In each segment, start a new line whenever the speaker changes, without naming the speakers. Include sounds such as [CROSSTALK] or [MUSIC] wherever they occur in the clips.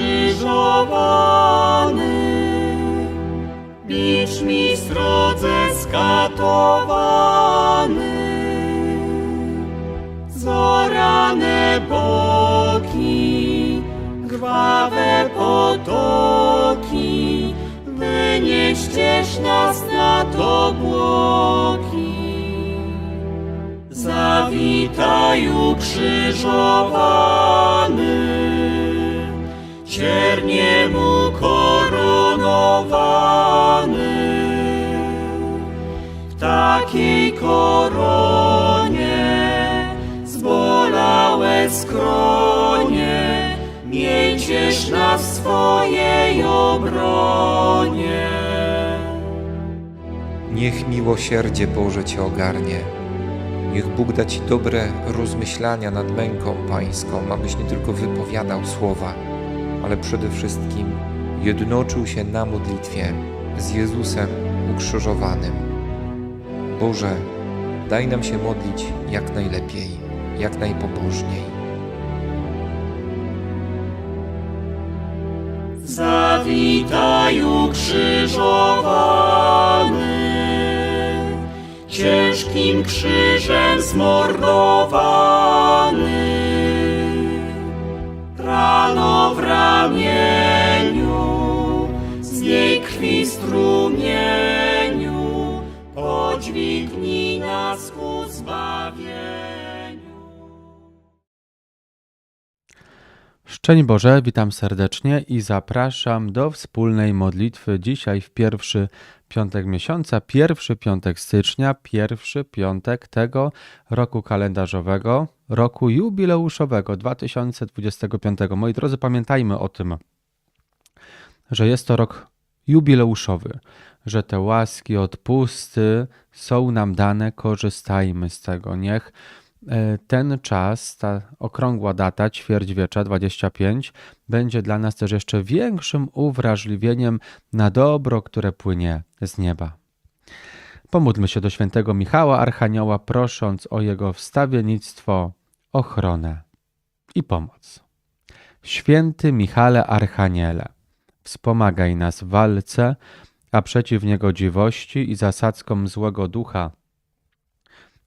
ukrzyżowany, bicz mi srodze skatowany. Zorane boki, krwawe potoki, wynieściesz nas nad obłoki. Zawitaj ukrzyżowany, ciernie mu koronowany. W takiej koronie zbolałe skronie, mieciesz nas w swojej obronie.
Niech miłosierdzie Boże Cię ogarnie. Niech Bóg da Ci dobre rozmyślania nad męką Pańską, abyś nie tylko wypowiadał słowa, ale przede wszystkim jednoczył się na modlitwie z Jezusem ukrzyżowanym. Boże, daj nam się modlić jak najlepiej, jak najpobożniej.
Zawitaj ukrzyżowany, ciężkim krzyżem zmordowany. Ramieniu, z niej krwi strumieniu, podźwignij nas ku zbawieniu.
Szczęść Boże, witam serdecznie i zapraszam do wspólnej modlitwy dzisiaj w pierwszy piątek miesiąca, pierwszy piątek stycznia, pierwszy piątek tego roku kalendarzowego, roku jubileuszowego 2025. Moi drodzy, pamiętajmy o tym, że jest to rok jubileuszowy, że te łaski, odpusty są nam dane, korzystajmy z tego. Niech ten czas, ta okrągła data, ćwierćwiecza 25, będzie dla nas też jeszcze większym uwrażliwieniem na dobro, które płynie z nieba. Pomódlmy się do świętego Michała Archanioła, prosząc o jego wstawiennictwo, ochronę i pomoc. Święty Michale Archaniele, wspomagaj nas w walce, a przeciw niegodziwości i zasadzkom złego ducha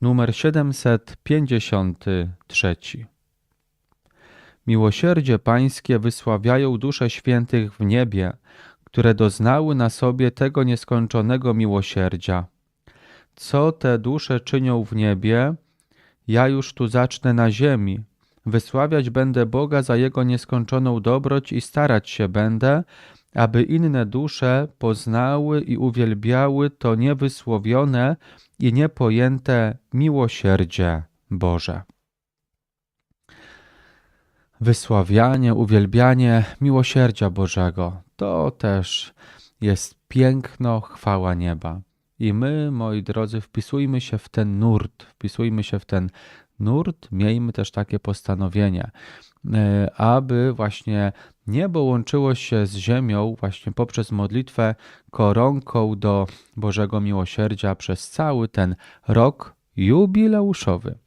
numer 753. Miłosierdzie Pańskie wysławiają dusze świętych w niebie, które doznały na sobie tego nieskończonego miłosierdzia. Co te dusze czynią w niebie, ja już tu zacznę na ziemi. Wysławiać będę Boga za Jego nieskończoną dobroć i starać się będę, aby inne dusze poznały i uwielbiały to niewysłowione i niepojęte miłosierdzie Boże. Wysławianie, uwielbianie miłosierdzia Bożego to też jest piękno, chwała nieba. I my, moi drodzy, wpisujmy się w ten nurt, wpisujmy się w ten nurt, miejmy też takie postanowienie, e, aby właśnie niebo łączyło się z ziemią właśnie poprzez modlitwę koronką do Bożego Miłosierdzia przez cały ten rok jubileuszowy.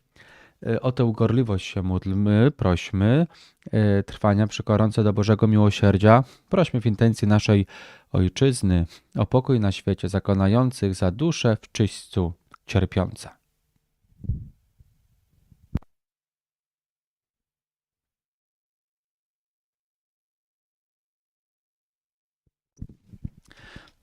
E, O tę gorliwość się módlmy, prośmy, e, trwania przy koronce do Bożego Miłosierdzia. Prośmy w intencji naszej Ojczyzny o pokój na świecie, zakonających za duszę w czyśćcu cierpiące.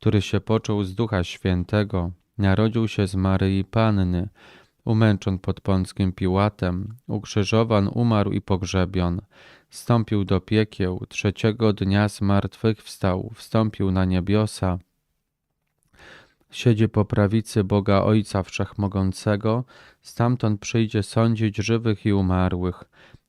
który się począł z Ducha Świętego, narodził się z Maryi Panny, umęczon pod Pąckim Piłatem, ukrzyżowan, umarł i pogrzebion, wstąpił do piekieł, trzeciego dnia z martwych wstał, wstąpił na niebiosa, siedzi po prawicy Boga Ojca Wszechmogącego, stamtąd przyjdzie sądzić żywych i umarłych.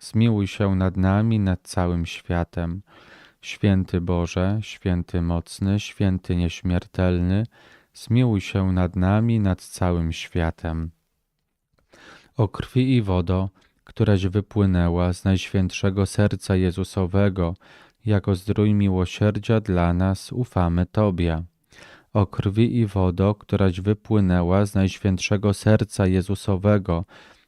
zmiłuj się nad nami, nad całym światem. Święty Boże, święty mocny, święty nieśmiertelny, zmiłuj się nad nami, nad całym światem. O krwi i wodo, któraś wypłynęła z Najświętszego Serca Jezusowego, jako zdrój miłosierdzia dla nas, ufamy Tobie. O krwi i wodo, któraś wypłynęła z Najświętszego Serca Jezusowego,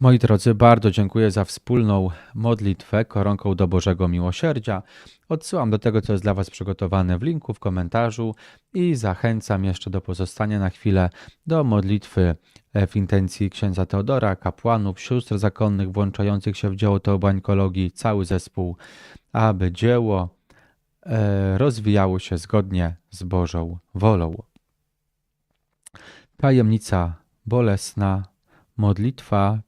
Moi drodzy, bardzo dziękuję za wspólną modlitwę koronką do Bożego Miłosierdzia. Odsyłam do tego, co jest dla Was przygotowane w linku, w komentarzu i zachęcam jeszcze do pozostania na chwilę do modlitwy e, w intencji księdza Teodora, kapłanów, sióstr zakonnych włączających się w dzieło teobańkologii, cały zespół, aby dzieło e, rozwijało się zgodnie z Bożą wolą. Tajemnica bolesna, modlitwa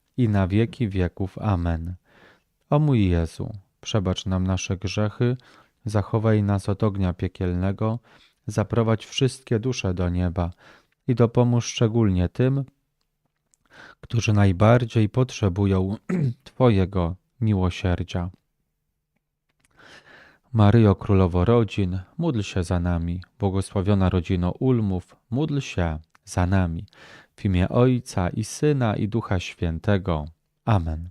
i na wieki wieków. Amen. O mój Jezu, przebacz nam nasze grzechy, zachowaj nas od ognia piekielnego, zaprowadź wszystkie dusze do nieba i dopomóż szczególnie tym, którzy najbardziej potrzebują [CLEARS THROAT] Twojego miłosierdzia. Maryjo Królowo Rodzin, módl się za nami. Błogosławiona rodzino Ulmów, módl się za nami. W imię Ojca i Syna i Ducha Świętego. Amen.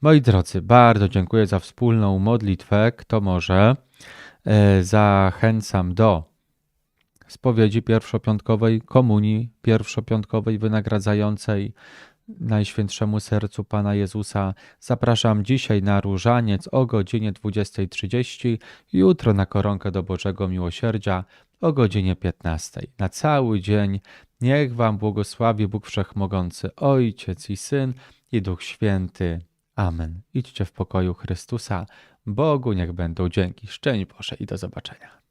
Moi drodzy, bardzo dziękuję za wspólną modlitwę. Kto może, e, zachęcam do spowiedzi pierwszopiątkowej, komunii pierwszopiątkowej wynagradzającej Najświętszemu Sercu Pana Jezusa. Zapraszam dzisiaj na różaniec o godzinie 20.30, jutro na koronkę do Bożego Miłosierdzia o godzinie 15. Na cały dzień niech Wam błogosławi Bóg Wszechmogący, Ojciec i Syn i Duch Święty. Amen. Idźcie w pokoju Chrystusa. Bogu niech będą dzięki. Szczęść Boże i do zobaczenia.